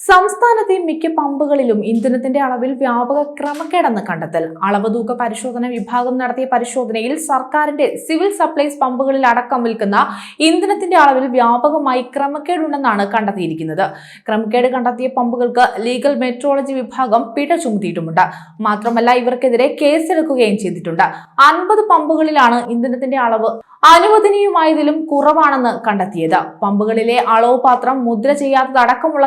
സംസ്ഥാനത്തെ മിക്ക പമ്പുകളിലും ഇന്ധനത്തിന്റെ അളവിൽ വ്യാപക ക്രമക്കേടെന്ന് കണ്ടെത്തൽ. അളവ് തൂക്ക പരിശോധന വിഭാഗം നടത്തിയ പരിശോധനയിൽ സർക്കാരിന്റെ സിവിൽ സപ്ലൈസ് പമ്പുകളിൽ അടക്കം വിൽക്കുന്ന ഇന്ധനത്തിന്റെ അളവിൽ വ്യാപകമായി ക്രമക്കേടുണ്ടെന്നാണ് കണ്ടെത്തിയിരിക്കുന്നത്. ക്രമക്കേട് കണ്ടെത്തിയ പമ്പുകൾക്ക് ലീഗൽ മെട്രോളജി വിഭാഗം പിഴ ചുമത്തിയിട്ടുമുണ്ട്. മാത്രമല്ല ഇവർക്കെതിരെ കേസെടുക്കുകയും ചെയ്തിട്ടുണ്ട്. അൻപത് പമ്പുകളിലാണ് ഇന്ധനത്തിന്റെ അളവ് അനുവദനീയമായതിലും കുറവാണെന്ന് കണ്ടെത്തിയത്. പമ്പുകളിലെ അളവ് പാത്രം മുദ്ര ചെയ്യാത്തതടക്കമുള്ള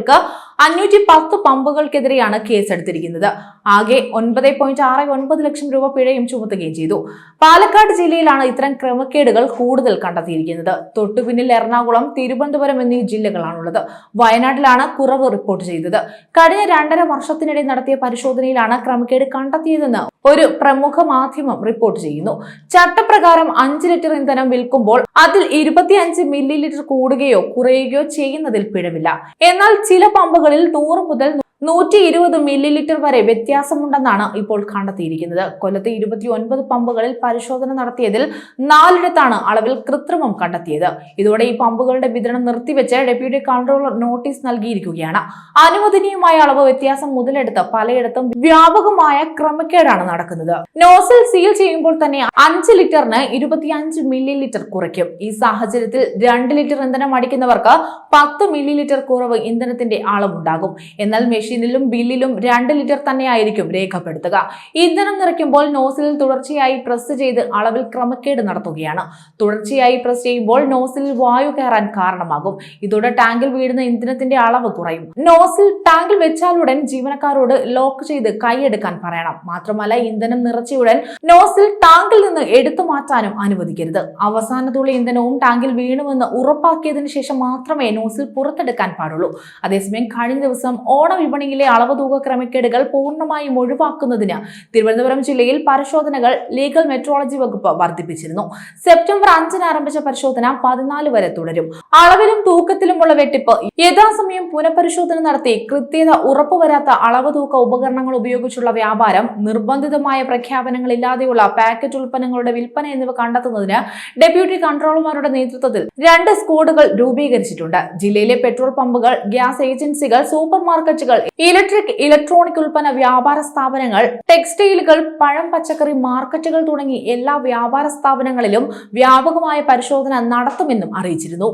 ക്രമക്കേടുകൾക്ക് അഞ്ഞൂറ്റി പത്ത് പമ്പുകൾക്കെതിരെയാണ് കേസെടുത്തിരിക്കുന്നത്. ആകെ ഒൻപത് പോയിന്റ് ആറ് ഒൻപത് ലക്ഷം രൂപ പിഴയും ചുമത്തുകയും ചെയ്തു. പാലക്കാട് ജില്ലയിലാണ് ഇത്തരം ക്രമക്കേടുകൾ കൂടുതൽ കണ്ടെത്തിയിരിക്കുന്നത്. തൊട്ടുപിന്നിൽ എറണാകുളം തിരുവനന്തപുരം എന്നീ ജില്ലകളാണുള്ളത്. വയനാട്ടിലാണ് കുറവ് റിപ്പോർട്ട് ചെയ്തത്. കഴിഞ്ഞ രണ്ടര വർഷത്തിനിടെ നടത്തിയ പരിശോധനയിലാണ് ക്രമക്കേട് കണ്ടെത്തിയതെന്ന് ഒരു പ്രമുഖ മാധ്യമം റിപ്പോർട്ട് ചെയ്യുന്നു. ചട്ടപ്രകാരം അഞ്ച് ലിറ്റർ ഇന്ധനം വിൽക്കുമ്പോൾ അതിൽ ഇരുപത്തിയഞ്ച് മില്ലി ലിറ്റർ കൂടുകയോ കുറയുകയോ ചെയ്യുന്നതിൽ പിഴവില്ല. എന്നാൽ ചില പമ്പുകളിൽ നൂറ് മുതൽ നൂറ്റി ഇരുപത് മില്ലി ലിറ്റർ വരെ വ്യത്യാസമുണ്ടെന്നാണ് ഇപ്പോൾ കണ്ടെത്തിയിരിക്കുന്നത്. കൊല്ലത്തെ ഇരുപത്തി ഒൻപത് പമ്പുകളിൽ പരിശോധന നടത്തിയതിൽ നാലിടത്താണ് അളവിൽ കൃത്രിമം കണ്ടെത്തിയത്. ഇതോടെ ഈ പമ്പുകളുടെ വിതരണം നിർത്തിവെച്ച് ഡെപ്യൂട്ടി കൺട്രോളർ നോട്ടീസ് നൽകിയിരിക്കുകയാണ്. അനുവദനീയമായ അളവ് വ്യത്യാസം മുതലെടുത്ത് പലയിടത്തും വ്യാപകമായ ക്രമക്കേടാണ് നടക്കുന്നത്. നോസൽ സീൽ ചെയ്യുമ്പോൾ തന്നെ അഞ്ച് ലിറ്ററിന് ഇരുപത്തിയഞ്ച് മില്ലി ലിറ്റർ കുറയ്ക്കും. ഈ സാഹചര്യത്തിൽ രണ്ട് ലിറ്റർ ഇന്ധനം അടിക്കുന്നവർക്ക് പത്ത് മില്ലി ലിറ്റർ കുറവ് ഇന്ധനത്തിന്റെ അളവുണ്ടാകും എന്നാൽ മെഷീനിലും ബില്ലിലും രണ്ട് ലിറ്റർ തന്നെയായിരിക്കും രേഖപ്പെടുത്തുക. ഇന്ധനം നിറയ്ക്കുമ്പോൾ നോസിലിൽ തുടർച്ചയായി പ്രസ് ചെയ്ത് അളവിൽ ക്രമക്കേട് നടത്തുകയാണ്. തുടർച്ചയായി പ്രസ് ചെയ്യുമ്പോൾ നോസിലിൽ വായു കയറാൻ കാരണമാകും. ഇതോടെ ടാങ്കിൽ വീഴുന്ന ഇന്ധനത്തിന്റെ അളവ് കുറയും. നോസിൽ ടാങ്കിൽ വെച്ചാലുടൻ ജീവനക്കാരോട് ലോക്ക് ചെയ്ത് കൈയെടുക്കാൻ പറയണം. മാത്രമല്ല ഇന്ധനം നിറച്ചയുടൻ നോസിൽ ടാങ്കിൽ നിന്ന് എടുത്തു മാറ്റാനും അനുവദിക്കരുത്. അവസാന ഇന്ധനവും ടാങ്കിൽ വീണുവെന്ന് ഉറപ്പാക്കിയതിനു ശേഷം മാത്രമേ നോസിൽ പുറത്തെടുക്കാൻ പാടുള്ളൂ. അതേസമയം കഴിഞ്ഞ ദിവസം ഓണ വിപണിയിലെ അളവ് തൂക ക്രമക്കേടുകൾ പൂർണമായും ഒഴിവാക്കുന്നതിന് തിരുവനന്തപുരം ജില്ലയിൽ പരിശോധനകൾ ലീഗൽ മെട്രോളജി വകുപ്പ് വർദ്ധിപ്പിച്ചിരുന്നു. സെപ്റ്റംബർ അഞ്ചിന് ആരംഭിച്ച പരിശോധന പതിനാല് വരെ തുടരും. അളവിലും തൂക്കത്തിലുമുള്ള വെട്ടിപ്പ് യഥാസമയം പുനഃപരിശോധന നടത്തി കൃത്യത ഉറപ്പുവരാത്ത അളവ് തൂക്ക ഉപകരണങ്ങൾ ഉപയോഗിച്ചുള്ള വ്യാപാരം നിർബന്ധിതമായ പ്രഖ്യാപനങ്ങളില്ലാതെയുള്ള പാക്കറ്റ് ഉൽപ്പന്നങ്ങളുടെ വിൽപ്പന എന്നിവ കണ്ടെത്തുന്നതിന് ഡെപ്യൂട്ടി കൺട്രോളർമാരുടെ നേതൃത്വത്തിൽ രണ്ട് സ്ക്വാഡുകൾ രൂപീകരിച്ചിട്ടുണ്ട്. ജില്ലയിലെ പെട്രോൾ പമ്പുകൾ ഗ്യാസ് ഏജൻസികൾ സൂപ്പർ മാർക്കറ്റുകൾ ഇലക്ട്രിക് ഇലക്ട്രോണിക് ഉൽപ്പന്ന വ്യാപാര സ്ഥാപനങ്ങൾ ടെക്സ്റ്റൈലുകൾ പഴം പച്ചക്കറി മാർക്കറ്റുകൾ തുടങ്ങി എല്ലാ വ്യാപാര സ്ഥാപനങ്ങളിലും വ്യാപകമായ പരിശോധന നടത്തുമെന്നും അറിയിച്ചിരുന്നു.